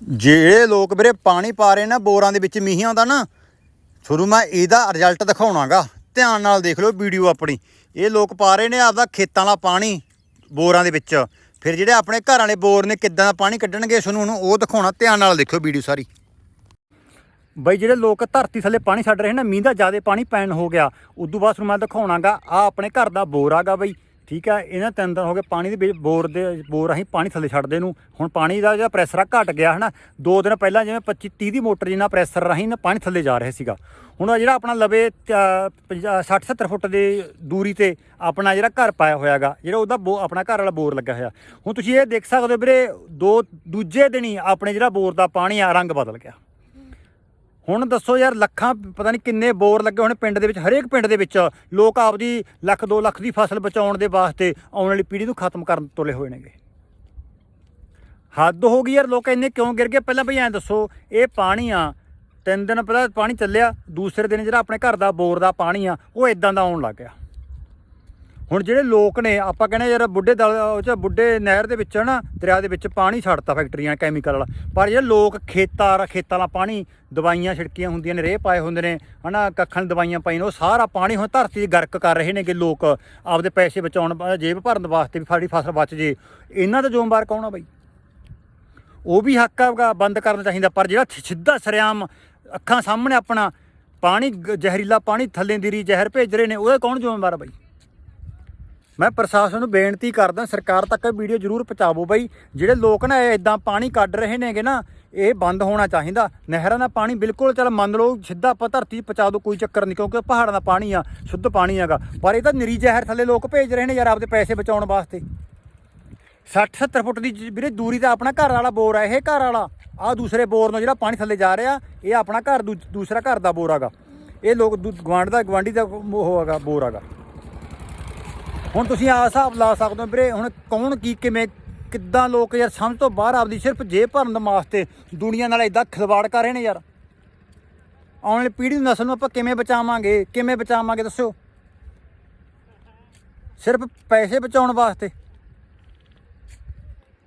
ਜਿਹੜੇ ਲੋਕ ਵੀਰੇ ਪਾਣੀ ਪਾ ਰਹੇ ਨਾ ਬੋਰਾਂ ਦੇ ਵਿੱਚ ਮੀਂਹ ਆਉਂਦਾ ਨਾ, ਤੁਹਾਨੂੰ ਮੈਂ ਇਹਦਾ ਰਿਜ਼ਲਟ ਦਿਖਾਉਣਾਗਾ। ਧਿਆਨ ਨਾਲ ਦੇਖ ਲਓ ਵੀਡੀਓ ਆਪਣੀ। ਇਹ ਲੋਕ ਪਾ ਰਹੇ ਨੇ ਆਪਦਾ ਖੇਤਾਂ ਵਾਲਾ ਪਾਣੀ ਬੋਰਾਂ ਦੇ ਵਿੱਚ। ਫਿਰ ਜਿਹੜੇ ਆਪਣੇ ਘਰ ਵਾਲੇ ਬੋਰ ਨੇ, ਕਿੱਦਾਂ ਦਾ ਪਾਣੀ ਕੱਢਣਗੇ ਤੁਹਾਨੂੰ ਉਹਨੂੰ ਉਹ ਦਿਖਾਉਣਾ। ਧਿਆਨ ਨਾਲ ਦੇਖਿਓ ਵੀਡੀਓ ਸਾਰੀ। ਬਈ ਜਿਹੜੇ ਲੋਕ ਧਰਤੀ ਥੱਲੇ ਪਾਣੀ ਛੱਡ ਰਹੇ ਨਾ, ਮੀਂਹ ਦਾ ਜ਼ਿਆਦਾ ਪਾਣੀ ਪੈਣ ਹੋ ਗਿਆ। ਉਦੋਂ ਬਾਅਦ ਤੁਹਾਨੂੰ ਮੈਂ ਦਿਖਾਉਣਾਗਾ ਆ ਆਪਣੇ ਘਰ ਦਾ ਬੋਰ ਆਗਾ ਬਈ। ਠੀਕ ਆ, ਇਹਨਾਂ ਤਿੰਨ ਦਿਨ ਹੋ ਗਏ ਪਾਣੀ ਦੇ ਵਿੱਚ ਬੋਰ ਦੇ, ਬੋਰ ਅਸੀਂ ਪਾਣੀ ਥੱਲੇ ਛੱਡਦੇ ਨੂੰ ਹੁਣ ਪਾਣੀ ਦਾ ਜਿਹੜਾ ਪ੍ਰੈਸ਼ਰ ਆ ਘਟ ਗਿਆ ਹਨਾ, ਦੋ ਦਿਨ ਪਹਿਲਾਂ ਜਿਵੇਂ 25 30 ਦੀ ਮੋਟਰ ਜਿੰਨਾ ਪ੍ਰੈਸ਼ਰ ਰਾਹੀਂ ਨਾ ਪਾਣੀ ਥੱਲੇ ਜਾ ਰਿਹਾ ਸੀਗਾ। ਹੁਣ ਜਿਹੜਾ ਆਪਣਾ ਲਵੇ 60 70 ਫੁੱਟ ਦੀ ਦੂਰੀ ਤੇ ਆਪਣਾ ਜਿਹੜਾ ਘਰ ਪਾਇਆ ਹੋਇਆਗਾ, ਜਿਹੜਾ ਉਹਦਾ ਬੋ- ਆਪਣਾ ਘਰ ਵਾਲਾ ਬੋਰ ਲੱਗਾ ਹੋਇਆ। ਹੁਣ ਤੁਸੀਂ ਇਹ ਦੇਖ ਸਕਦੇ ਹੋ ਵੀਰੇ, ਦੋ, ਦੂਜੇ ਦਿਨ ਹੀ ਆਪਣੇ ਜਿਹੜਾ ਬੋਰ ਦਾ ਪਾਣੀ ਆ, ਰੰਗ ਬਦਲ ਗਿਆ। ਹੁਣ ਦੱਸੋ ਯਾਰ, ਲੱਖਾਂ, ਪਤਾ ਨਹੀਂ ਕਿੰਨੇ ਬੋਰ ਲੱਗੇ ਹੋਣੇ ਪਿੰਡ ਦੇ ਵਿੱਚ, ਹਰੇਕ ਪਿੰਡ ਦੇ ਵਿੱਚ। ਲੋਕ ਆਪਦੀ ਲੱਖ 2 ਲੱਖ ਦੀ ਫਸਲ ਬਚਾਉਣ ਦੇ ਵਾਸਤੇ ਆਉਣ ਵਾਲੀ ਪੀੜ੍ਹੀ ਨੂੰ ਖਤਮ ਕਰਨ ਤੁਲੇ ਹੋਏ ਨੇਗੇ। ਹੱਦ ਹੋ ਗਈ ਯਾਰ, ਲੋਕ ਇੰਨੇ ਕਿਉਂ ਗਿਰ ਗਏ? ਪਹਿਲਾਂ ਭਈ ਐਂ ਦੱਸੋ, ਇਹ ਪਾਣੀ ਆ, ਤਿੰਨ ਦਿਨ ਪਹਿਲਾਂ ਪਾਣੀ ਚੱਲਿਆ, ਦੂਸਰੇ ਦਿਨ ਜਿਹੜਾ ਆਪਣੇ ਘਰ ਦਾ ਬੋਰ ਦਾ ਪਾਣੀ ਆ, ਉਹ ਇਦਾਂ ਦਾ ਆਉਣ ਲੱਗ ਗਿਆ। ਹੁਣ ਜਿਹੜੇ ਲੋਕ ਨੇ ਆਪਾਂ ਕਹਿੰਦੇ ਯਾਰ ਬੁੱਢੇ ਦਲ ਉਹ ਚ ਬੁੱਢੇ ਨਹਿਰ ਦੇ ਵਿੱਚ ਨਾ ਦਰਿਆ ਦੇ ਵਿੱਚ ਪਾਣੀ ਛੱਡਤਾ ਫੈਕਟਰੀਆਂ ਕੈਮੀਕਲ ਵਾਲਾ। ਪਰ ਜਿਹੜੇ ਲੋਕ ਖੇਤਾਂ ਖੇਤਾਂ ਵਾਲਾ ਪਾਣੀ ਦਵਾਈਆਂ ਛਿੜਕੀਆਂ ਹੁੰਦੀਆਂ ਨੇ ਰੇਹ ਪਾਏ ਹੁੰਦੇ ਨੇ ਹਨਾ ਕੱਖਾਂ ਦੀ ਦਵਾਈਆਂ ਪਾਈਆਂ ਨੇ, ਉਹ ਸਾਰਾ ਪਾਣੀ ਹੁਣ ਧਰਤੀ 'ਚ ਗਰਕ ਕਰ ਰਹੇ ਨੇ ਕਿ ਲੋਕ। ਆਪਦੇ ਪੈਸੇ ਬਚਾਉਣ ਜੇਬ ਭਰਨ ਵਾਸਤੇ ਵੀ ਸਾਡੀ ਫਸਲ ਬਚ ਜੇ। ਇਹਨਾਂ ਦਾ ਜ਼ਿੰਮੇਵਾਰ ਕੌਣ ਆ ਬਾਈ? ਉਹ ਵੀ ਹੱਕ ਆਗਾ ਬੰਦ ਕਰਨਾ ਚਾਹੀਦਾ ਪਰ ਜਿਹੜਾ ਸਿੱਧਾ ਸਰਿਆਮ ਅੱਖਾਂ ਸਾਹਮਣੇ ਆਪਣਾ ਪਾਣੀ ਜ਼ਹਿਰੀਲਾ ਪਾਣੀ ਥੱਲੇ ਦੀਰੀ ਜ਼ਹਿਰ ਭੇਜ ਰਹੇ ਨੇ ਉਹਦਾ ਕੌਣ ਜ਼ਿੰਮੇਵਾਰ ਆ ਬਾਈ? ਮੈਂ ਪ੍ਰਸ਼ਾਸਨ ਨੂੰ ਬੇਨਤੀ ਕਰਦਾ, ਸਰਕਾਰ ਤੱਕ ਇਹ ਵੀਡੀਓ ਜ਼ਰੂਰ ਪਹੁੰਚਾਵੋ ਬਈ। ਜਿਹੜੇ ਲੋਕ ਨਾ ਇਦਾਂ ਪਾਣੀ ਕੱਢ ਰਹੇ ਨੇਗੇ ਨਾ, ਇਹ ਬੰਦ ਹੋਣਾ ਚਾਹੀਦਾ। ਨਹਿਰਾਂ ਦਾ ਪਾਣੀ ਬਿਲਕੁਲ ਚਲ ਮੰਨ ਲਓ, ਸਿੱਧਾ ਆਪਾਂ ਧਰਤੀ 'ਚ ਪਹੁੰਚਾ ਦਿਓ, ਕੋਈ ਚੱਕਰ ਨਹੀਂ, ਕਿਉਂਕਿ ਪਹਾੜਾਂ ਦਾ ਪਾਣੀ ਆ, ਸ਼ੁੱਧ ਪਾਣੀ ਹੈਗਾ। ਪਰ ਇਹ ਤਾਂ ਨਿਰੀ ਜ਼ਹਿਰ ਥੱਲੇ ਲੋਕ ਭੇਜ ਰਹੇ ਨੇ ਯਾਰ ਆਪਦੇ ਪੈਸੇ ਬਚਾਉਣ ਵਾਸਤੇ। 60 70 ਫੁੱਟ ਦੀ ਜ- ਵੀਰੇ ਦੂਰੀ ਤੇ ਆਪਣਾ ਘਰ ਵਾਲਾ ਬੋਰ ਆ, ਇਹ ਘਰ ਵਾਲਾ। ਆ ਦੂਸਰੇ ਬੋਰ ਨੂੰ ਜਿਹੜਾ ਪਾਣੀ ਥੱਲੇ ਜਾ ਰਿਹਾ, ਇਹ ਆਪਣਾ ਘਰ ਦੂ- ਦੂਸਰਾ ਘਰ ਦਾ ਬੋਰ ਹੈਗਾ। ਇਹ ਲੋਕ ਦੂ- ਗਵਾਂਢ ਦਾ ਗਵਾਂਢੀ ਦਾ ਉਹ ਹੈਗਾ, ਬੋਰ ਹੈਗਾ। ਹੁਣ ਤੁਸੀਂ ਆ ਹਿਸਾਬ ਲਾ ਸਕਦੇ ਹੋ ਵੀਰੇ, ਹੁਣ ਕੌਣ ਕੀ ਕਿਵੇਂ, ਕਿੱਦਾਂ ਲੋਕ ਯਾਰ ਸਮਝ ਤੋਂ ਬਾਹਰ ਆਪਦੀ ਸਿਰਫ ਜੇਬ ਭਰਨ ਦੇ ਵਾਸਤੇ ਦੁਨੀਆ ਨਾਲ ਇਦਾਂ ਖਿਲਵਾੜ ਕਰ ਰਹੇ ਨੇ ਯਾਰ। ਆਉਣ ਵਾਲੀ ਪੀੜ੍ਹੀ ਦੀ ਨਸਲ ਨੂੰ ਆਪਾਂ ਕਿਵੇਂ ਬਚਾਵਾਂਗੇ ਕਿਵੇਂ ਬਚਾਵਾਂਗੇ ਦੱਸਿਓ? ਸਿਰਫ ਪੈਸੇ ਬਚਾਉਣ ਵਾਸਤੇ।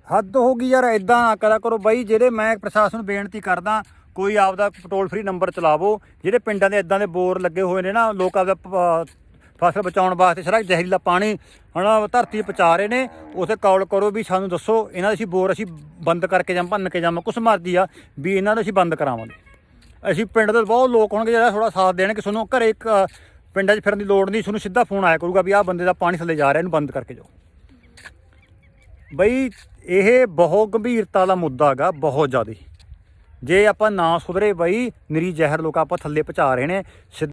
ਹੱਦ ਹੋ ਗਈ ਯਾਰ ਇਦਾਂ ਨਾ ਕਰਿਆ ਕਰੋ ਬਾਈ, ਜਿਹੜੇ ਮੈਂ ਪ੍ਰਸ਼ਾਸਨ ਨੂੰ ਬੇਨਤੀ ਕਰਦਾ, ਕੋਈ ਆਪਦਾ ਟੋਲ ਫ੍ਰੀ ਨੰਬਰ ਚਲਾਵੋ, ਜਿਹੜੇ ਪਿੰਡਾਂ ਦੇ ਇਦਾਂ ਦੇ ਬੋਰ ਲੱਗੇ ਹੋਏ ਨੇ ਨਾ, ਲੋਕ ਆਪਦਾ ਫਸਲ ਬਚਾਉਣ ਵਾਸਤੇ ਸਾਰਾ ਜ਼ਹਿਰੀਲਾ ਪਾਣੀ ਹਨਾ ਧਰਤੀ 'ਚ ਪਹੁੰਚਾ ਰਹੇ ਨੇ। ਉਥੇ ਕਾਲ ਕਰੋ ਵੀ ਸਾਨੂੰ ਦੱਸੋ, ਇਹਨਾਂ ਦੇ ਅਸੀਂ ਬੋਰ ਅਸੀਂ ਬੰਦ ਕਰਕੇ ਜਾਂ ਭੰਨ ਕੇ ਜਾਵਾਂ ਕੁਛ ਮਰਜ਼ੀ ਆ, ਵੀ ਇਹਨਾਂ ਨੂੰ ਅਸੀਂ ਬੰਦ ਕਰਾਵਾਂਗੇ। ਅਸੀਂ ਪਿੰਡ ਦੇ ਬਹੁਤ ਲੋਕ ਹੋਣਗੇ ਜਿਹੜਾ ਥੋੜਾ ਸਾਥ ਦੇਣਗੇ, ਤੁਹਾਨੂੰ ਘਰੇ ਇੱਕ ਪਿੰਡਾਂ 'ਚ ਫਿਰਨ ਦੀ ਲੋੜ ਨਹੀਂ, ਤੁਹਾਨੂੰ ਸਿੱਧਾ ਫੋਨ ਆਇਆ ਕਰੂਗਾ ਵੀ ਆਹ ਬੰਦੇ ਦਾ ਪਾਣੀ ਥੱਲੇ ਜਾ ਰਿਹਾ, ਇਹਨੂੰ ਬੰਦ ਕਰਕੇ ਜਾਓ। ਬਈ, ਇਹ ਬਹੁਤ ਗੰਭੀਰਤਾ ਦਾ ਮੁੱਦਾ ਹੈਗਾ, ਬਹੁਤ ਜ਼ਿਆਦਾ। ਜੇ ਆਪਾਂ ਨਾ ਸੁਧਰੇ ਬਈ, ਨਰੀ ਜ਼ਹਿਰ ਲੋਕ ਆਪਾਂ ਥੱਲੇ ਪਹੁੰਚਾ ਰਹੇ ਨੇ, ਸਿੱਧ-